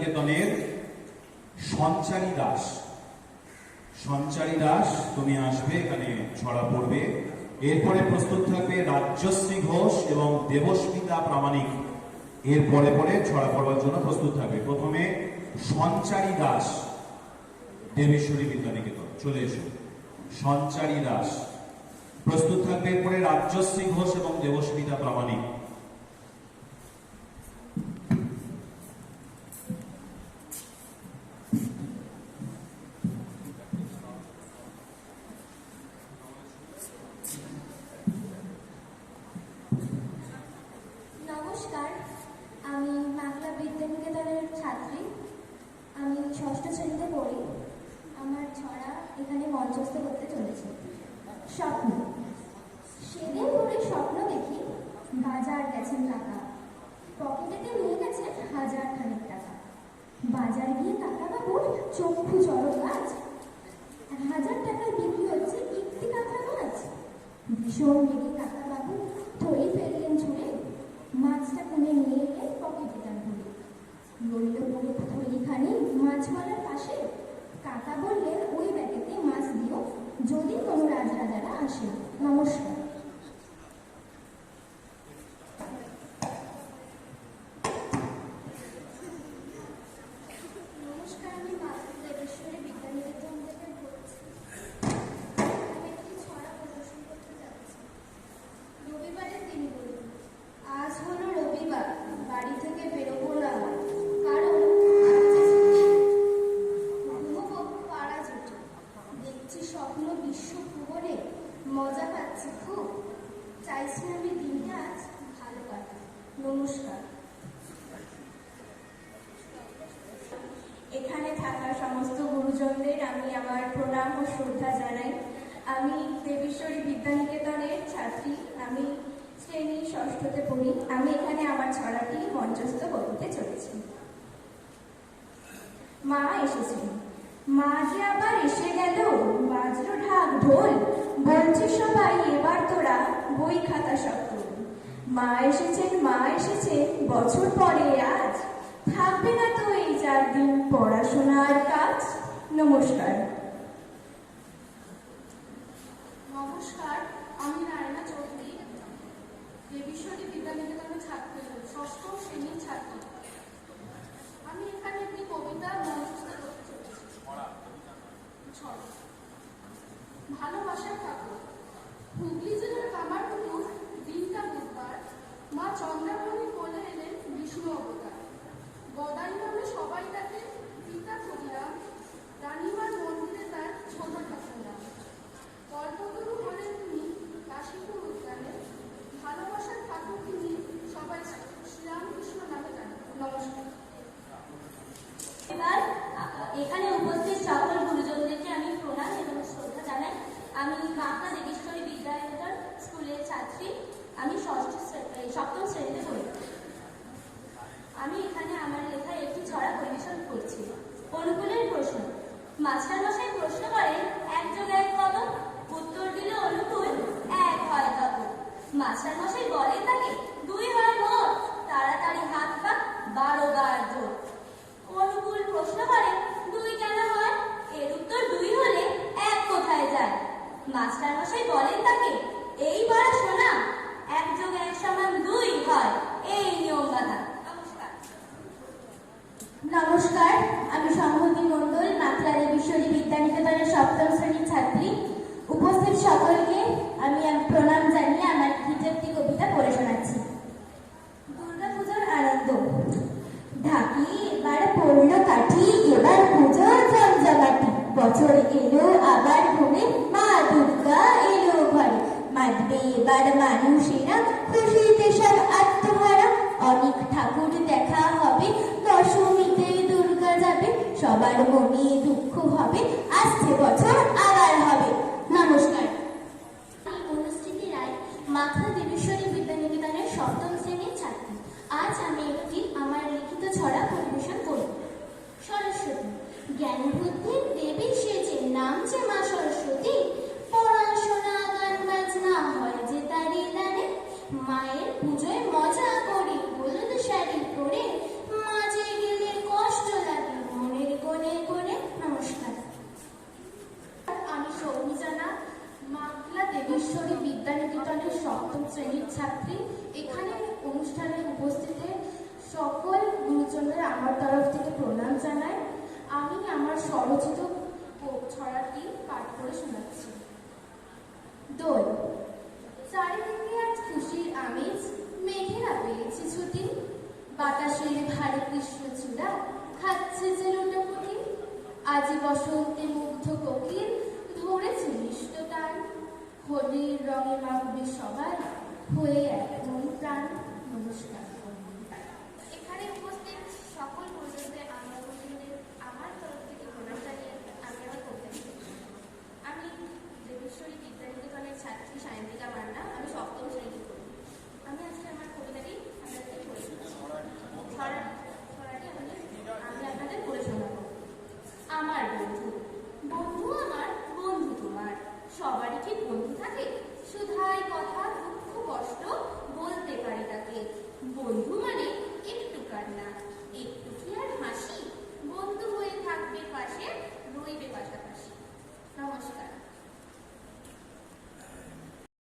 নিকেতনের সঞ্চারী দাস। সঞ্চারী দাস, তুমি আসবে, এখানে ছড়া পড়বে। এরপরে প্রস্তুত থাকবে রাজ্যশ্রী ঘোষ এবং দেবস্মিতা প্রামাণিক। এর পরে পরে ছড়া পড়বার জন্য প্রস্তুত থাকবে। প্রথমে সঞ্চারী দাস দেবেশ্বরী বিদ্যানিকেতন। চলে এসো। সঞ্চারী দাস। প্রস্তুত থাকবে এরপরে রাজ্যশ্রী ঘোষ এবং দেবস্মিতা প্রামাণিক নমস্কার আমি বাংলা বিদ্যানিকেতনের ছাত্রী আমি ষষ্ঠ শ্রেণীতে পড়ি আমার ছড়া এখানে মঞ্চস্থ করতে চলেছে। স্বপ্ন। সেদিন ভোরে স্বপ্ন দেখি বাজার গেছেন কাকা পকেটেতে নিয়ে গেছেন হাজার খানেক টাকা। বাজার গিয়ে কাকা বাবুর চক্ষু চড়ক গাছ হাজার টাকায় বিক্রি হচ্ছে একটি কাঁথা মাছ। ভীষণ রেগে কাকা বাবু থই ফেললেন ছুঁড়ে মাছটা কোণে নিয়ে এলেন পকেটে তার ভরে রইল পুরো থলিখানি মাছওয়ালার পাশে কাকা বললেন, ওই দিও যদি কোনো রাজরাজারা আসে নমস্কার আমি দেবেশ্বরী বিদ্যানিকেতন থেকে বলছি আমি একটি ছড়া প্রদর্শন করতে যাচ্ছি রবিবারের দিন বলি আজ হলো রবিবার বাড়ি থেকে বেরোবো না কারণ ঘুমোবো পাড়া জুটে দেখছি স্বপ্ন বিশ্ব ভুবনে মজা পাচ্ছি খুব চাইছি আমি দিনটা আজ ভালো কাটে নমস্কার এখানে থাকা সমস্ত গুরুজনদের আমি আমার প্রণাম ও শ্রদ্ধা জানাই। আমি দেবেশ্বরী বিদ্যানিকেতনের ছাত্রী। আমি শ্রেণি ষষ্ঠতে পড়ি। আমি এখানে আমার ছড়াটি মঞ্চস্থ করতে চলেছি। মা এসেছেন। মা যে আবার এসে গেল বাজলো ঢাক ঢোল, বলছে সবাই, এবার তোরা বই খাতা সব মা এসেছেন, মা এসেছে বছর পরে আজ। থাকবে না তো এই চার দিন পড়াশোনার কাজ। নমস্কার। নমস্কার, আমি নারায়ণা চৌধুরী। দেবীশ্বরী বিদ্যানিকেতনের ছাত্রী, ষষ্ঠ শ্রেণির ছাত্রী। আমি এখানে একটি কবিতা মঞ্চস্থ করতে ভালোবাসার ঠাকুর। হুগলি জেলার কামারপুকুর, দিনটা বুধবার। মা চন্দ্রামণি কোলে এলেন বিষ্ণু অবতার গদাই নামে সবাই তাকে পিতা করিলাম রানীমার মন্দিরে তার ছোট ঠাকুর নাম কল্পতরু হলেন তিনি কাশীপুর উদ্যানে ভালোবাসার ঠাকুর তিনি সবাই শ্রীরামকৃষ্ণ নামে জানেন নমস্কার এবার আ- এখানে উপস্থিত সকল গুরুজনদেরকে আমি প্রণাম এবং শ্রদ্ধা জানাই আমি বাঁকড়া দেবেশ্বরী বিদ্যালয় স্কুলের ছাত্রী আমি ষষ্ঠ সপ্তম শ্রেণীতে পড়ি। আমি এখানে আমার লেখায় একটি ছড়া পরিবেশন করছি। অনুকূলের প্রশ্ন। মাস্টার মশাই প্রশ্ন করেন, এক যোগ নমস্কার, আমি সংহতি মণ্ডল মাতলা দেবীশ্বরী বিদ্যানিকেতনের সপ্তম শ্রেণির ছাত্রী। উপস্থিত সকলকে আমি প্রণাম জানিয়ে আমার একটি কবিতা পড়ে শোনাচ্ছি। দুর্গাপুজোর আনন্দ। ঢাকি, এবার পড়ল কাঠি, এবার পুজো, জমজমাটি। বছর এলো, আবার ঘুরে মা দুর্গা এলো ঘরে। মাতবে এবার মানুষেরা, খুশিতে সব আত্মহারা অনেক ঠাকুর দেখা হবে সবার মনে দুঃখ হবে আসছে বছর আবার হবে। নমস্কার। অনুষ্ঠিতি রায় মাথা দেবেশ্বরী বিদ্যানিকেতনের সপ্তম শ্রেণির ছাত্রী। আজ আমি একটি আমার লিখিত ছড়া পরিবেশন করব। সরস্বতী, জ্ঞান বুদ্ধির দেবী সেজে নামছে মা সরস্বতী। পড়াশোনা গান বাজনা হয় যে তারি মায়ের পুজোয় মজা করি, হলুদ শাড়ি পরে। সকল গুরুজনের আমার তরফ থেকে প্রণাম জানাই আমি আমার স্বরচিত ছড়াটি পাঠ করে শোনাচ্ছি। দোল। চারিদিকে আজ খুশির আমেজ, মেঘেরা পেয়েছে ছুটি। বাতাসের ভারী কৃষ্ণ চূড়া খাচ্ছে যে লোটাপটি। আজি বসন্তে মুগ্ধ কোকিল ধরেছে মিষ্টতার টান। হোলির রঙে মাখবে সবাই হয়ে এক মন প্রাণ। নমস্কার।